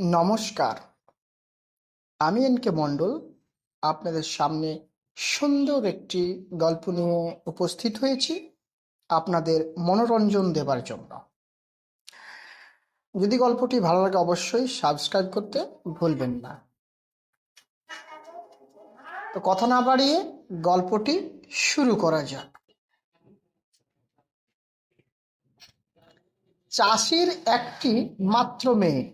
নমস্কার। আমি N K মণ্ডল। আপনাদের সামনে সুন্দর একটি গল্প নিয়ে উপস্থিত হয়েছি আপনাদের মনোরঞ্জন দেবার জন্য। যদি গল্পটি ভালো লাগে অবশ্যই সাবস্ক্রাইব করতে ভুলবেন না। তো কথা না বাড়িয়ে গল্পটি শুরু করা যাক। চাষির একটি মাত্র মেয়ে।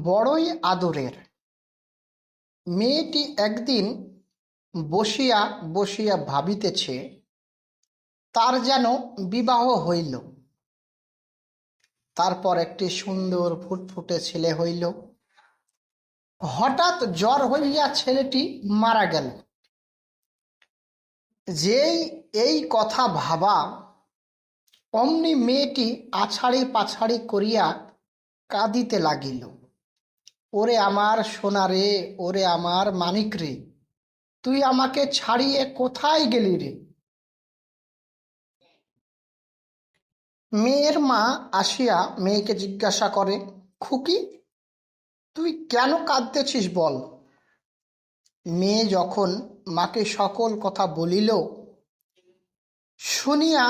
বড়ই আদরের। মেয়েটি একদিন বসিয়া বসিয়া ভাবিতেছে, তার যেন বিবাহ হইল। তারপর একটি সুন্দর ফুটফুটে ছেলে হইল। হঠাৎ জ্বর হইয়া ছেলেটি মারা গেল। যেই এই কথা ভাবা, অমনি মেয়েটি আছাড়ি পাছাড়ি করিয়া কাঁদিতে লাগিল। ওরে আমার সোনা রে, ওরে আমার মানিক রে, তুই আমাকে ছাড়িয়ে কোথায় গেলি রে? মেয়ের মা আসিয়া মেয়েকে জিজ্ঞাসা করে, খুকি, তুই কেন কাঁদতেছিস বল? মেয়ে যখন মাকে সকল কথা বলিল, শুনিয়া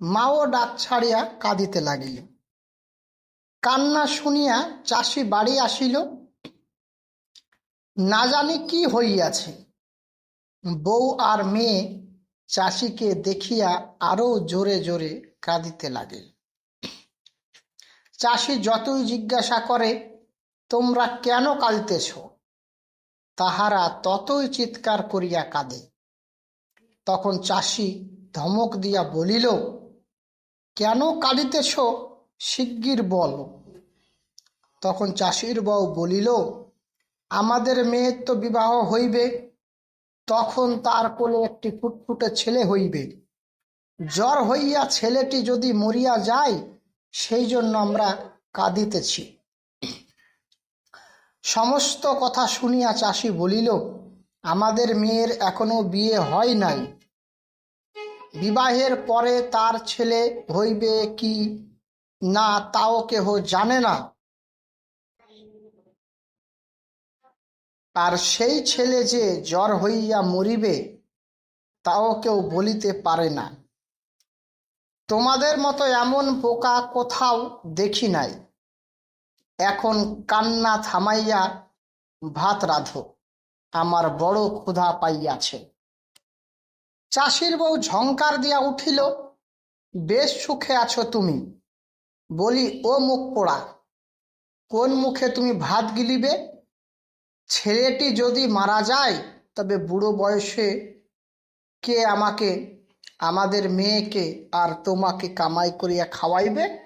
মাও ডাক ছাড়িয়া কাঁদিতে লাগিল। কান্না শুনিয়া চাষি বাড়ি আসিল। না জানি কি হইয়াছে। বউ আর মেয়ে চাষিকে দেখিয়া আরও জোরে জোরে কাঁদিতে লাগিল। চাষি যতই জিজ্ঞাসা করে, তোমরা কেন কাঁদিতেছ? তাহারা ততই চিৎকার করিয়া কাঁদে। তখন চাষি ধমক দিয়া বলিল, কেন কাঁদিতেছ? শিগগির বল। তখন চাষির বউ বলিল, আমাদের মেয়ের তো বিবাহ হইবে, তখন তার কোলে একটি ফুটফুটে ছেলে হইবে। জ্বর হইয়া ছেলেটি যদি মরিয়া যায়, সেই জন্য আমরা কাঁদিতেছি। সমস্ত কথা শুনিয়া চাষি বলিল, আমাদের মেয়ের এখনও বিয়ে হয় নাই। বিবাহের পরে তার ছেলে হইবে কি না তাও কেহ জানে না। আর সেই ছেলে যে জ্বর হইয়া মরিবে, তাও কেউ বলিতে পারে না। তোমাদের মতো এমন পোকা কোথাও দেখি নাই। এখন কান্না থামাইয়া ভাত রাধো, আমার বড় ক্ষুধা পাইয়াছে। চাষির বউ ঝংকার দিয়া উঠিল, বেশ সুখে আছো তুমি। বলি, ও মুখ পোড়া, কোন মুখে তুমি ভাত গিলিবে? ছেলেটি যদি মারা যায়, তবে বুড়ো বয়সে কে আমাকে, আমাদের মেয়েকে আর তোমাকে কামাই করিয়া খাওয়াইবে?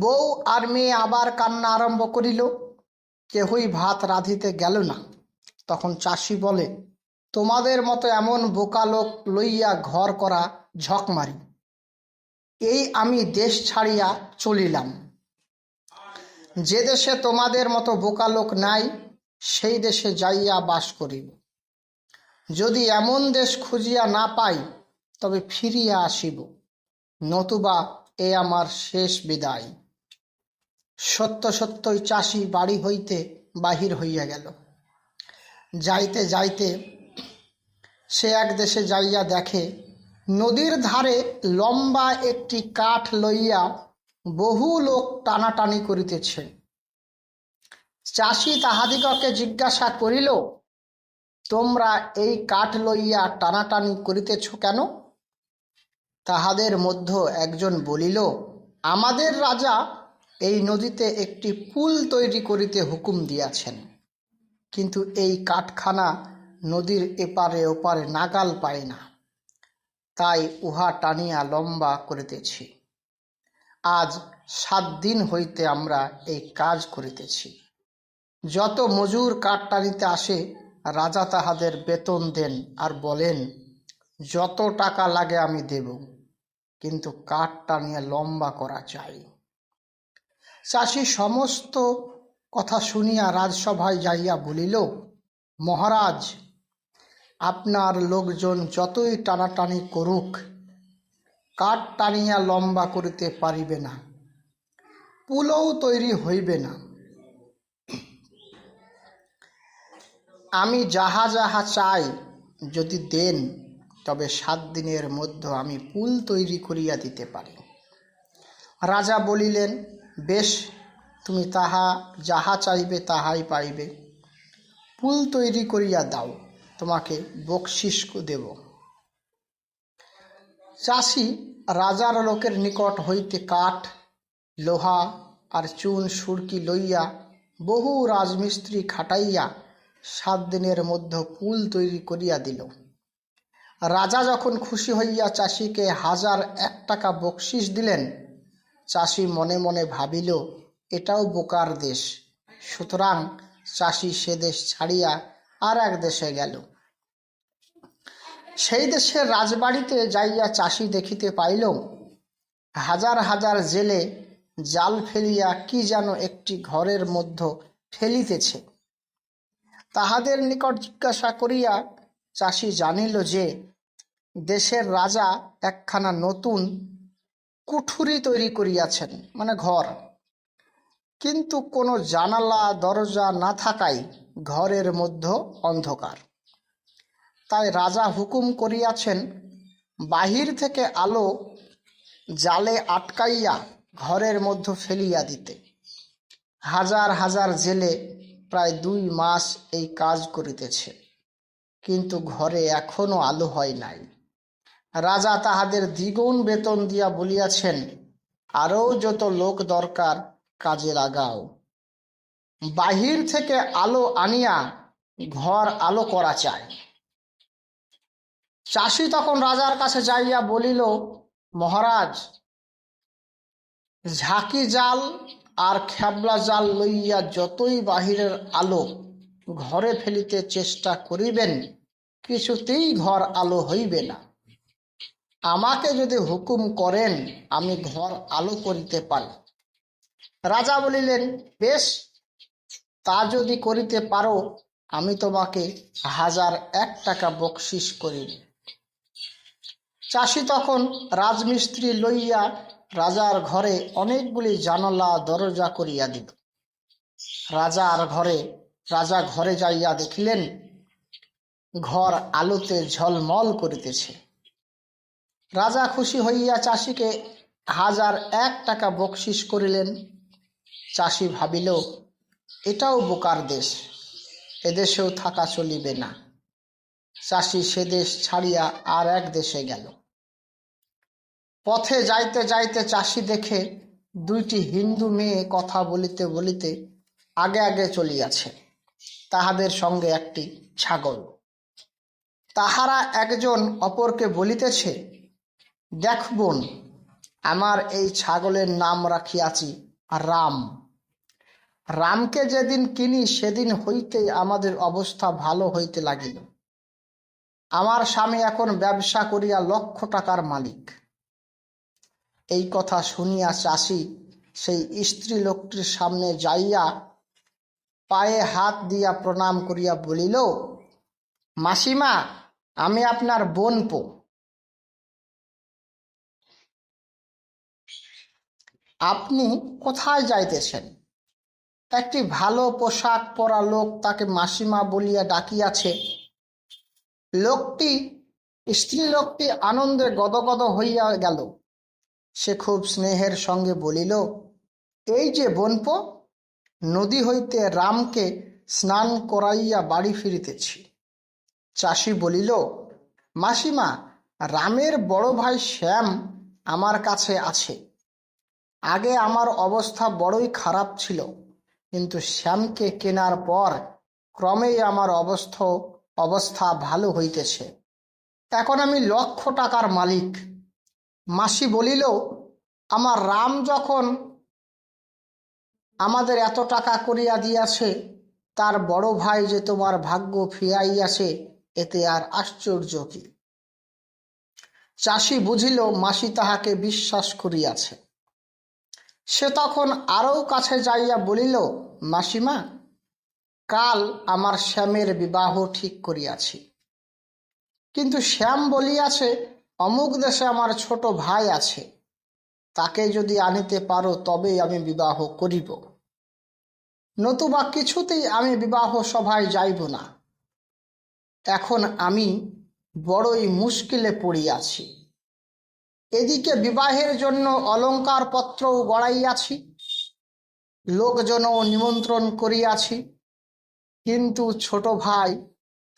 বউ আর মেয়ে আবার কান্না আরম্ভ করিল। কেহই ভাত রাঁধিতে গেল না। তখন চাষি বলে, তোমাদের মতো এমন বোকা লোক লইয়া ঘর করা ঝক মারি এই আমি দেশ ছাড়িয়া চলিলাম। যে দেশে তোমাদের মতো বোকা লোক নাই, সেই দেশে যাইয়া বাস করিব। যদি এমন দেশ খুঁজিয়া না পাই, তবে ফিরিয়া আসিব। নতুবা এ আমার শেষ বিদায়। সত্য সত্যই চাষি বাড়ি হইতে বাহির হইয়া গেল। যাইতে যাইতে সে এক দেশে যাইয়া দেখে নদীর ধারে লম্বা একটি কাঠ লইয়া বহু লোক টানাটানি করিতেছে। চাষি তাহাদিগকে জিজ্ঞাসা করিল, তোমরা এই কাঠ লইয়া টানাটানি করিতেছ কেন? তাহাদের মধ্য একজন বলিল, আমাদের রাজা এই নদীতে একটি পুল তৈরি করিতে হুকুম দিয়াছেন, কিন্তু এই কাঠখানা নদীর এপারে ওপারে নাগাল পায় না। তাই উহা টানিয়া লম্বা করিতেছি। আজ সাত দিন হইতে আমরা এই কাজ করিতেছি। যত মজুর কাঠ টানিতে আসে, রাজা তাহাদের বেতন দেন আর বলেন, যত টাকা লাগে আমি দেব, কিন্তু কাঠ টানিয়া লম্বা করা চাই। চাষি সমস্ত কথা শুনিয়া রাজসভায় যাইয়া বলিল, মহারাজ আপনার লোকজন যতই টানাটানি করুক, কাঠ টানিয়া লম্বা করিতে পারিবে না, পুলও তৈরি হইবে না। আমি যাহা যাহা চাই যদি দেন, তবে সাত দিনের মধ্যে আমি পুল তৈরি করিয়া দিতে পারি। রাজা বলিলেন, বেশ, তুমি তাহা যাহা চাইবে তাহাই পাইবে। পুল তৈরি করিয়া দাও। তোমাকে বকশিস দেব। চাষি রাজার লোকের নিকট হইতে কাঠ, লোহা আর চুন, সুরকি লইয়া বহু রাজমিস্ত্রি খাটাইয়া সাত দিনের মধ্যে পুল তৈরি করিয়া দিল। রাজা যখন খুশি হইয়া চাষিকে হাজার এক টাকা বকশিস দিলেন, চাষি মনে মনে ভাবিল, এটাও বোকার দেশ। সুতরাং চাষি সে দেশ ছাড়িয়া আর এক দেশে গেল। সেই দেশের রাজবাড়িতে যাইয়া চাষি দেখিতে পাইল, হাজার হাজার জেলে জাল ফেলিয়া কি যেন একটি ঘরের মধ্যে ফেলিতেছে। তাহাদের নিকট জিজ্ঞাসা করিয়া চাষি জানিল যে, দেশের রাজা একখানা নতুন কুঠুরি তৈরি করিয়াছেন মানে ঘর। কিন্তু কোনো জানালা, দরজা না থাকায় ঘরের মধ্যে অন্ধকার। তাই রাজা হুকুম করিয়াছেন, বাহির থেকে আলো জালে আটকাইয়া ঘরের মধ্যে ফেলিয়া দিতে। হাজার হাজার জেলে প্রায় দুই মাস এই কাজ করিতেছে, কিন্তু ঘরে এখনও আলো হয় নাই। রাজা তাহাদের দ্বিগুণ বেতন দিয়া বলিয়াছেন, আরও যত লোক দরকার, কাজে লাগাও। বাহির থেকে আলো আনিয়া ঘর আলো করা চায়। চাষি তখন রাজার কাছে যাইয়া বলিল, মহারাজ, ঝাঁকি জাল আর খেবলা জাল লইয়া যতই বাহিরের আলো ঘরে ফেলিতে চেষ্টা করিবেন, কিছুতেই ঘর আলো হইবে না। আমাকে যদি হুকুম করেন, আমি ঘর আলো করিতে পারি। রাজা বলিলেন, বেশ তা যদি করিতে পারো, আমি তোমাকে হাজার এক টাকা বকশিস করিব। চাষি তখন রাজমিস্ত্রি লইয়া রাজার ঘরে অনেকগুলি জানলা দরজা করিয়া দিল। রাজার ঘরে, রাজা ঘরে যাইয়া দেখিলেন, ঘর আলোতে ঝলমল করিতেছে। রাজা খুশি হইয়া চাষিকে হাজার এক টাকা বকশিস করিলেন। চাষি ভাবিল এটাও বোকার দেশ। এদেশেও থাকা চলিবে না। চাষি সে দেশ ছাড়িয়া আর এক দেশে গেল। পথে যাইতে যাইতে চাষি দেখে দুইটি হিন্দু মেয়ে কথা বলিতে বলিতে আগে আগে চলিয়াছে। তাহাদের সঙ্গে একটি ছাগল। তাহারা একজন অপরকে বলিতেছে, দেখ বোন, আমার এই ছাগলের নাম রাখিয়াছি রাম। রামকে যেদিন কিনি, সেদিন হইতেই আমাদের অবস্থা ভালো হইতে লাগিল। আমার স্বামী এখন ব্যবসা করিয়া লক্ষ টাকার মালিক। এই কথা শুনিয়া চাষি সেই স্ত্রী লোকটির সামনে যাইয়া পায়ে হাত দিয়া প্রণাম করিয়া বলিল, মাসিমা, আমি আপনার বোন পো। আপনি কোথায় যাইতেছেন? একটি ভালো পোশাক পরা লোক তাকে মাসিমা বলিয়া ডাকিয়াছে। লোকটি, স্ত্রী লোকটি আনন্দে গদগদ হইয়া গেল। সে খুব স্নেহের সঙ্গে বলিল, এই যে বোনপ, নদী হইতে রামকে স্নান করাইয়া বাড়ি ফিরিতেছি। চাষি বলিল, মাসিমা, রামের বড় ভাই শ্যাম আমার কাছে আছে। আগে আমার অবস্থা বড়ই খারাপ ছিল। কিন্তু শ্যামকে কেনার পর ক্রমেই আমার অবস্থ, অবস্থা ভালো হইতেছে। এখন আমি লক্ষ টাকার মালিক। মাসি বলিল, আমার রাম যখন আমাদের এত টাকা করিয়া দিয়াছে, তার বড় ভাই যে তোমার ভাগ্য ফিরাইয়াছে, এতে আর আশ্চর্য কি? চাষি বুঝিল, মাসি তাহাকে বিশ্বাস করিয়াছে। সে তখন আরও কাছে যাইয়া বলিল মাসিমা, কাল আমার শ্যামের বিবাহ ঠিক করিয়াছি। কিন্তু শ্যাম বলিয়াছে, অমুক দেশে আমার ছোট ভাই আছে, তাকে যদি আনিতে পারো তবেই আমি বিবাহ করিব। নতুবা কিছুতেই আমি বিবাহ সভায় যাইব না। এখন আমি বড়ই মুশকিলে পড়িয়াছি। এদিকে বিবাহের জন্য অলঙ্কার পত্রও গড়াইয়াছি লোকজনও নিমন্ত্রণ করিয়াছি। কিন্তু ছোট ভাই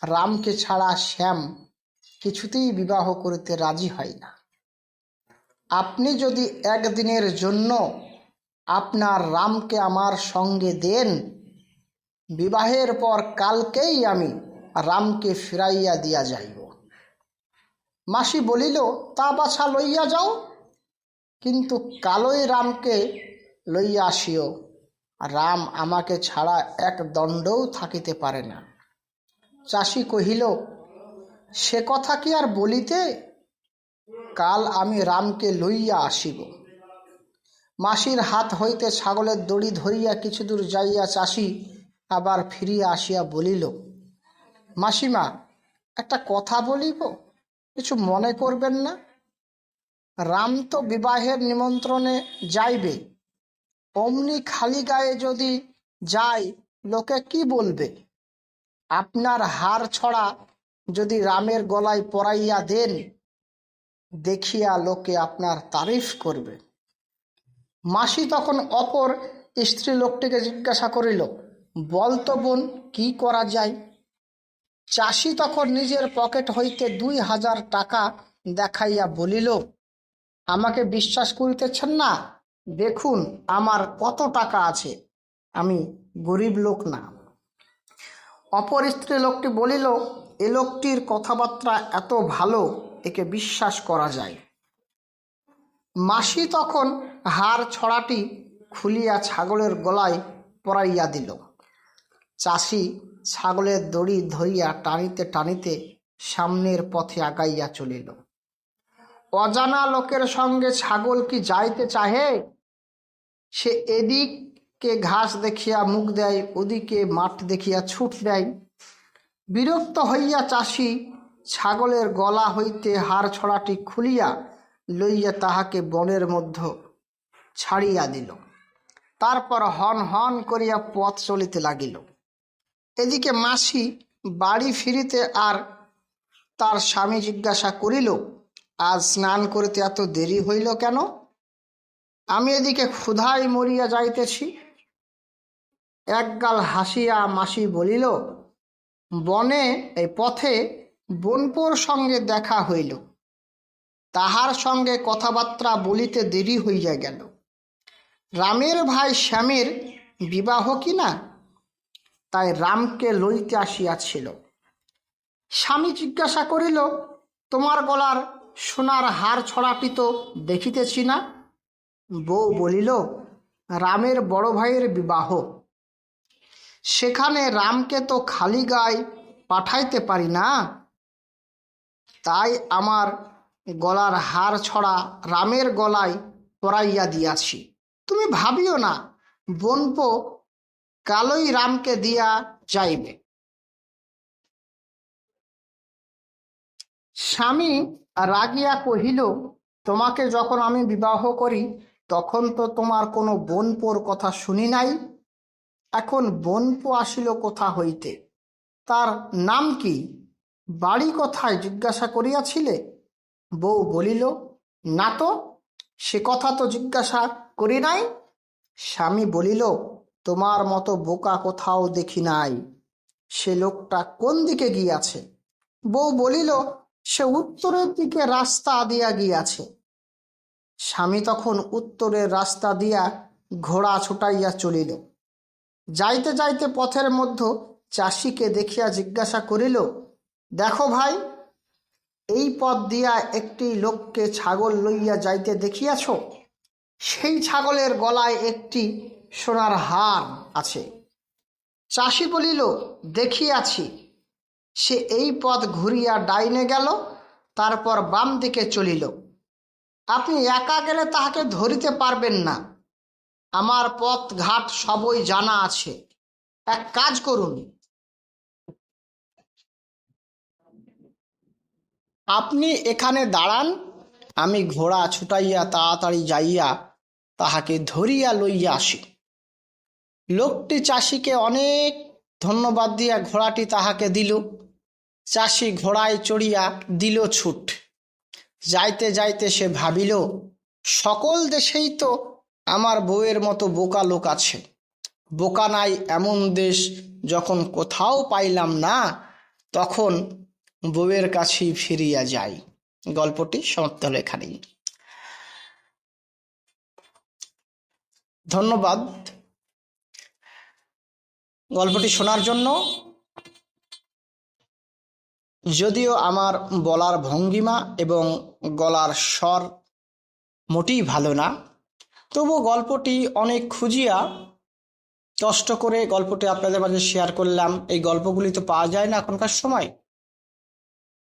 রামকে ছাড়া শ্যাম কিছুতেই বিবাহ করিতে রাজি হয় না। আপনি যদি একদিনের জন্য আপনার রামকে আমার সঙ্গে দেন, বিবাহের পর কালকেই আমি রামকে ফিরাইয়া দিয়া যাইব। মাসি বলিল, তা বাছা লইয়া যাও। কিন্তু কালোই রামকে লইয়া আসিও। রাম আমাকে ছাড়া এক দণ্ডও থাকিতে পারে না। চাষি কহিল, সে কথা কি আর বলিতে? কাল আমি রামকে লইয়া আসিব। মাসির হাত হইতে ছাগলের দড়ি ধরিয়া কিছু দূর যাইয়া চাষি আবার ফিরিয়া আসিয়া বলিল, মাসিমা, একটা কথা বলিব, কিছু মনে করবেন না? রাম তো বিবাহের নিমন্ত্রণে যাইবে। অমনি খালি গায়ে যদি যায়, লোকে কি বলবে? আপনার হার ছড়া যদি রামের গলায় পরাইয়া দেন, দেখিয়া লোকে আপনার তারিফ করবে। মাসি তখন অপর স্ত্রী লোকটিকে জিজ্ঞাসা করিল, বল তো বোন, কি করা যায়? চাষি তখন নিজের পকেট হইতে দুই হাজার টাকা দেখাইয়া বলিল, আমাকে বিশ্বাস করিতেছেন না? দেখুন, আমার কত টাকা আছে? আমি গরিব লোক না। অপর স্ত্রী লোকটি বলিল, এ লোকটির কথাবার্তা এত ভালো, একে বিশ্বাস করা যায়। মাসি তখন হার ছড়াটি খুলিয়া ছাগলের গলায় পরাইয়া দিল। চাষি ছাগলের দড়ি ধরিয়া টানিতে টানিতে সামনের পথে আগাইয়া চলিল। অজানা লোকের সঙ্গে ছাগল কি যাইতে চাহে? সে এদিককে ঘাস দেখিয়া মুখ দেয়, ওদিকে মাঠ দেখিয়া ছুট দেয়। বিরক্ত হইয়া চাষি ছাগলের গলা হইতে হার ছড়াটি খুলিয়া লইয়া তাহাকে বনের মধ্য ছাড়িয়া দিল। তারপর হন হন করিয়া পথ চলিতে লাগিল। এদিকে মাসি বাড়ি ফিরিতে আর তার স্বামী জিজ্ঞাসা করিল, আজ স্নান করিতে এত দেরি হইল কেন? আমি এদিকে ক্ষুধায় মরিয়া যাইতেছি। একগাল হাসিয়া মাসি বলিল, বনে এই পথে বনপোর সঙ্গে দেখা হইল। তাহার সঙ্গে কথাবার্তা বলিতে দেরি হইয়া গেল। রামের ভাই শ্যামের বিবাহ কি না? তাই রামকে লইতে আসিয়াছিল। স্বামী জিজ্ঞাসা করিল, তোমার গলার সোনার হার ছড়াটি তো দেখিতেছি না? বউ বলিল, রামের বড় ভাইয়ের বিবাহ। সেখানে রামকে তো খালি গায়ে পাঠাইতে পারি না। তাই আমার গলার হার ছড়া রামের গলায় পরাইয়া দিয়াছি। তুমি ভাবিও না, বনপো কালই রামকে দিয়া যাইবে। স্বামী রাগিয়া কহিল, তোমাকে যখন আমি বিবাহ করি তখন তো তোমার কোনো বোনপোর কথা শুনি নাই। এখন বোনপো আসিল কোথা হইতে? তার নাম কি? বাড়ি কথায় জিজ্ঞাসা করিয়াছিলে? বউ বলিল, না তো, সে কথা তো জিজ্ঞাসা করি নাই। স্বামী বলিল, তোমার মতো বোকা কোথাও দেখি নাই। সে লোকটা কোন দিকে গিয়াছে? বউ বলিল, সে উত্তরের দিকে রাস্তা দিয়া গিয়াছে। স্বামী তখন উত্তরের রাস্তা দিয়া ঘোড়া ছুটাইয়া চলিল। যাইতে যাইতে পথের মধ্য চাষিকে দেখিয়া জিজ্ঞাসা করিল, দেখো ভাই, এই পথ দিয়া একটি লোককে ছাগল লইয়া যাইতে দেখিয়াছ? সেই ছাগলের গলায় একটি সোনার হার আছে। চাষি বলিল, দেখিয়াছি। সে এই পথ ঘুরিয়া ডাইনে গেল, তারপর বাম দিকে চলিল। আপনি একা গেলে তাহাকে ধরিতে পারবেন না। আমার পথ ঘাট সবই জানা আছে। এক কাজ করুন। আপনি এখানে দাঁড়ান, আমি ঘোড়া ছুটাইয়া তাড়াতাড়ি যাইয়া তাহাকে ধরিয়া লইয়া আসি। লোকটি চাষিকে অনেক ধন্যবাদ দিয়া ঘোড়াটি তাহাকে দিল। চাষি ঘোড়ায় চড়িয়া দিল ছুট। যাইতে যাইতে সে ভাবিল, সকল দেশেই তো আমার বউয়ের মতো বোকা লোক আছে। বোকা নাই এমন দেশ যখন কোথাও পাইলাম না, তখন বউয়ের কাছেই ফিরিয়া যাই। গল্পটি সমাপ্ত হলো এখানেই। ধন্যবাদ। গল্পটি শোনার জন্য যদিও আমার বলার ভঙ্গিমা এবং গলার স্বর মোটেই ভালো না তবু গল্পটি অনেক খুঁজিয়া কষ্ট করে গল্পটি আপনাদের মাঝে শেয়ার করলাম। এই গল্পগুলি তো পাওয়া যায় না এখনকার সময়।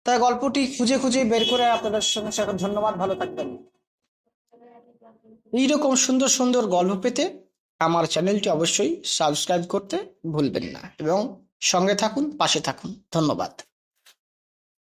তাই গল্পটি খুঁজে খুঁজে বের করে আপনাদের সঙ্গে শেয়ার ধন্যবাদ। ভালো থাকবেন। এইরকম সুন্দর সুন্দর গল্প পেতে আমার চ্যানেলটি অবশ্যই সাবস্ক্রাইব করতে ভুলবেন না এবং সঙ্গে থাকুন, পাশে থাকুন। ধন্যবাদ।